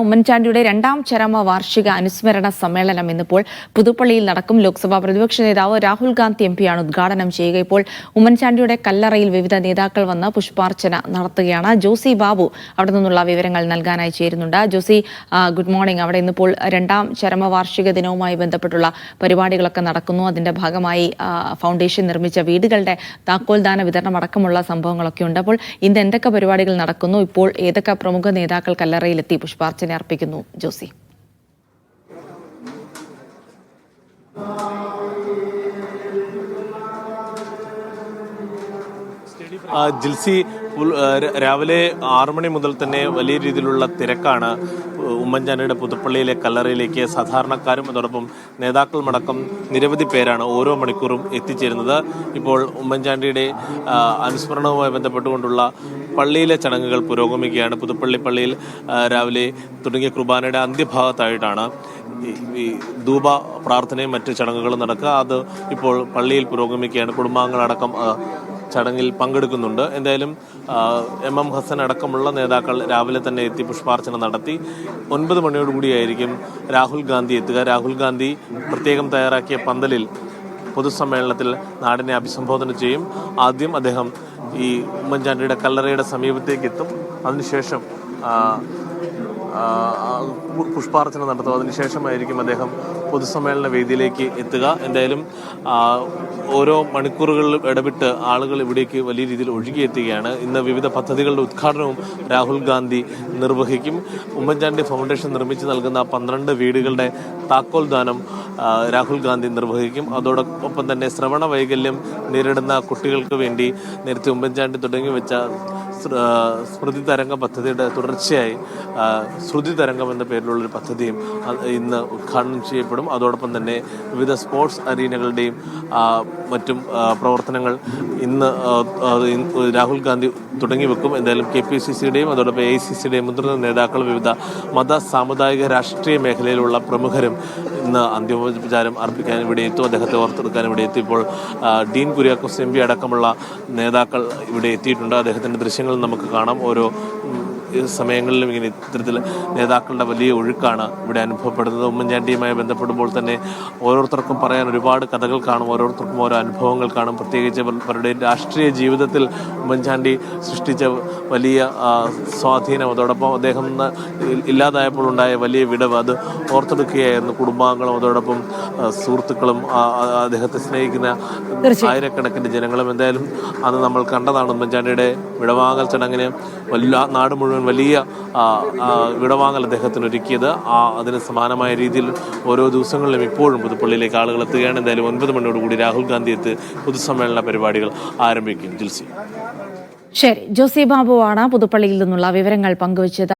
ഉമ്മൻചാണ്ടിയുടെ രണ്ടാം ചരമ വാർഷിക അനുസ്മരണ സമ്മേളനം ഇന്നിപ്പോൾ പുതുപ്പള്ളിയിൽ നടക്കും. ലോക്സഭാ പ്രതിപക്ഷ നേതാവ് രാഹുൽ ഗാന്ധി എം പിയാണ് ഉദ്ഘാടനം ചെയ്യുക. ഇപ്പോൾ ഉമ്മൻചാണ്ടിയുടെ കല്ലറയിൽ വിവിധ നേതാക്കൾ വന്ന് പുഷ്പാർച്ചന നടത്തുകയാണ്. ജോസി ബാബു അവിടെ നിന്നുള്ള വിവരങ്ങൾ നൽകാനായി ചേരുന്നുണ്ട്. Josy good morning. അവിടെ ഇന്നിപ്പോൾ രണ്ടാം ചരമ വാർഷിക ദിനവുമായി ബന്ധപ്പെട്ടുള്ള പരിപാടികളൊക്കെ നടക്കുന്നു. അതിന്റെ ഭാഗമായി ഫൗണ്ടേഷൻ നിർമ്മിച്ച വീടുകളുടെ താക്കോൽദാന വിതരണം അടക്കമുള്ള സംഭവങ്ങളൊക്കെ ഉണ്ട്. അപ്പോൾ ഇന്ന് എന്തൊക്കെ പരിപാടികൾ നടക്കുന്നു? ഇപ്പോൾ ഏതൊക്കെ പ്രമുഖ നേതാക്കൾ കല്ലറയിലെത്തി പുഷ്പാർച്ചന അർപ്പിക്കുന്നു. ജോസി. ജിൽസി രാവിലെ ആറു മണി മുതൽ തന്നെ വലിയ രീതിയിലുള്ള തിരക്കാണ്. ഉമ്മൻചാണ്ടിയുടെ പുതുപ്പള്ളിയിലെ കല്ലറയിലേക്ക് സാധാരണക്കാരും അതോടൊപ്പം നേതാക്കളുമടക്കം നിരവധി പേരാണ് ഓരോ മണിക്കൂറും എത്തിച്ചേരുന്നത്. ഇപ്പോൾ ഉമ്മൻചാണ്ടിയുടെ അനുസ്മരണവുമായി ബന്ധപ്പെട്ടുകൊണ്ടുള്ള പള്ളിയിലെ ചടങ്ങുകൾ പുരോഗമിക്കുകയാണ്. പുതുപ്പള്ളി പള്ളിയിൽ രാവിലെ തുടങ്ങിയ കുർബാനയുടെ അന്ത്യഭാഗത്തായിട്ടാണ് ഈ- ധൂപ പ്രാർത്ഥനയും മറ്റ് ചടങ്ങുകളും നടക്കുക. അത് ഇപ്പോൾ പള്ളിയിൽ പുരോഗമിക്കുകയാണ്. കുടുംബാംഗങ്ങളടക്കം ചടങ്ങിൽ പങ്കെടുക്കുന്നുണ്ട്. എന്തായാലും എം എം ഹസൻ അടക്കമുള്ള നേതാക്കൾ രാവിലെ തന്നെ എത്തി പുഷ്പാർച്ചന നടത്തി. ഒൻപത് മണിയോടുകൂടിയായിരിക്കും രാഹുൽ ഗാന്ധി എത്തുക. രാഹുൽ ഗാന്ധി പ്രത്യേകം തയ്യാറാക്കിയ പന്തലിൽ പൊതുസമ്മേളനത്തിൽ നാടിനെ അഭിസംബോധന ചെയ്യും. ആദ്യം അദ്ദേഹം ഈ ഉമ്മൻചാണ്ടിയുടെ കല്ലറയുടെ സമീപത്തേക്ക് എത്തും. അതിനുശേഷം പുഷ്പാർച്ചന നടത്തും. അതിനുശേഷമായിരിക്കും അദ്ദേഹം പൊതുസമ്മേളന വേദിയിലേക്ക് എത്തുക. എന്തായാലും ഓരോ മണിക്കൂറുകളിലും ഇടപെട്ട് ആളുകൾ ഇവിടേക്ക് വലിയ രീതിയിൽ ഒഴുകിയെത്തുകയാണ്. ഇന്ന് വിവിധ പദ്ധതികളുടെ ഉദ്ഘാടനവും രാഹുൽ ഗാന്ധി നിർവഹിക്കും. ഉമ്മൻചാണ്ടി ഫൗണ്ടേഷൻ നിർമ്മിച്ച് നൽകുന്ന പന്ത്രണ്ട് വീടുകളുടെ താക്കോൽ ദാനം രാഹുൽ ഗാന്ധി നിർവഹിക്കും. അതോടൊപ്പം തന്നെ ശ്രവണ വൈകല്യം നേരിടുന്ന കുട്ടികൾക്ക് വേണ്ടി നേരത്തെ ഉമ്മൻചാണ്ടി തുടങ്ങി വെച്ച സ്മൃതി തരംഗം പദ്ധതിയുടെ തുടർച്ചയായി ശ്രുതി തരംഗം എന്ന പേരിലുള്ള ഒരു പദ്ധതിയും ഇന്ന് ഉദ്ഘാടനം ചെയ്യപ്പെടും. അതോടൊപ്പം തന്നെ വിവിധ സ്പോർട്സ് അരീനകളുടെയും മറ്റും പ്രവർത്തനങ്ങൾ ഇന്ന് രാഹുൽ ഗാന്ധി തുടങ്ങി വെക്കും. എന്തായാലും കെ പി സി സിയുടെയും അതോടൊപ്പം എ സി സിയുടെയും മുതിർന്ന നേതാക്കൾ വിവിധ മത സാമുദായിക രാഷ്ട്രീയ മേഖലയിലുള്ള പ്രമുഖരും ഇന്ന് അന്തിമോപചാരം അർപ്പിക്കാൻ ഇവിടെ എത്തും. അദ്ദേഹത്തെ ഓർത്തെടുക്കാൻ ഇവിടെ എത്തി ഇപ്പോൾ ഡീൻ കുര്യാക്കോസ് എം പി അടക്കമുള്ള നേതാക്കൾ ഇവിടെ എത്തിയിട്ടുണ്ട്. അദ്ദേഹത്തിന്റെ ദൃശ്യങ്ങൾ നമുക്ക് കാണാം. ഓരോ സമയങ്ങളിലും ഇങ്ങനെ ഇത്തരത്തിൽ നേതാക്കളുടെ വലിയ ഒഴുക്കാണ് ഇവിടെ അനുഭവപ്പെടുന്നത്. ഉമ്മൻചാണ്ടിയുമായി ബന്ധപ്പെടുമ്പോൾ തന്നെ ഓരോരുത്തർക്കും പറയാൻ ഒരുപാട് കഥകൾ കാണും ഓരോരുത്തർക്കും ഓരോ അനുഭവങ്ങൾ കാണും. പ്രത്യേകിച്ച് അവരുടെ രാഷ്ട്രീയ ജീവിതത്തിൽ ഉമ്മൻചാണ്ടി സൃഷ്ടിച്ച വലിയ സ്വാധീനം. അതോടൊപ്പം അദ്ദേഹം ഇല്ലാതായപ്പോൾ ഉണ്ടായ വലിയ വിടവ് അത് ഓർത്തെടുക്കുകയായിരുന്നു. കുടുംബാംഗങ്ങളും അതോടൊപ്പം സുഹൃത്തുക്കളും അദ്ദേഹത്തെ സ്നേഹിക്കുന്ന ആയിരക്കണക്കിന് ജനങ്ങളും എന്തായാലും അന്ന് നമ്മൾ കണ്ടതാണ് ഉമ്മൻചാണ്ടിയുടെ വിടവാങ്ങൽ ചടങ്ങിന് വല്ല നാട് മുഴുവൻ വലിയ വിടവാങ്ങൽ അദ്ദേഹത്തിന് ഒരുക്കിയത്. ആ അതിന് സമാനമായ രീതിയിൽ ഓരോ ദിവസങ്ങളിലും ഇപ്പോഴും പുതുപ്പള്ളിയിലേക്ക് ആളുകൾ എത്തുകയാണ്. എന്തായാലും ഒൻപത് മണിയോടുകൂടി രാഹുൽ ഗാന്ധി എത്തി പൊതുസമ്മേളന പരിപാടികൾ ആരംഭിക്കും. ജിൽസി ശരി ജോസി ബാബുവാണ് പുതുപ്പള്ളിയിൽ നിന്നുള്ള വിവരങ്ങൾ പങ്കുവച്ചത്.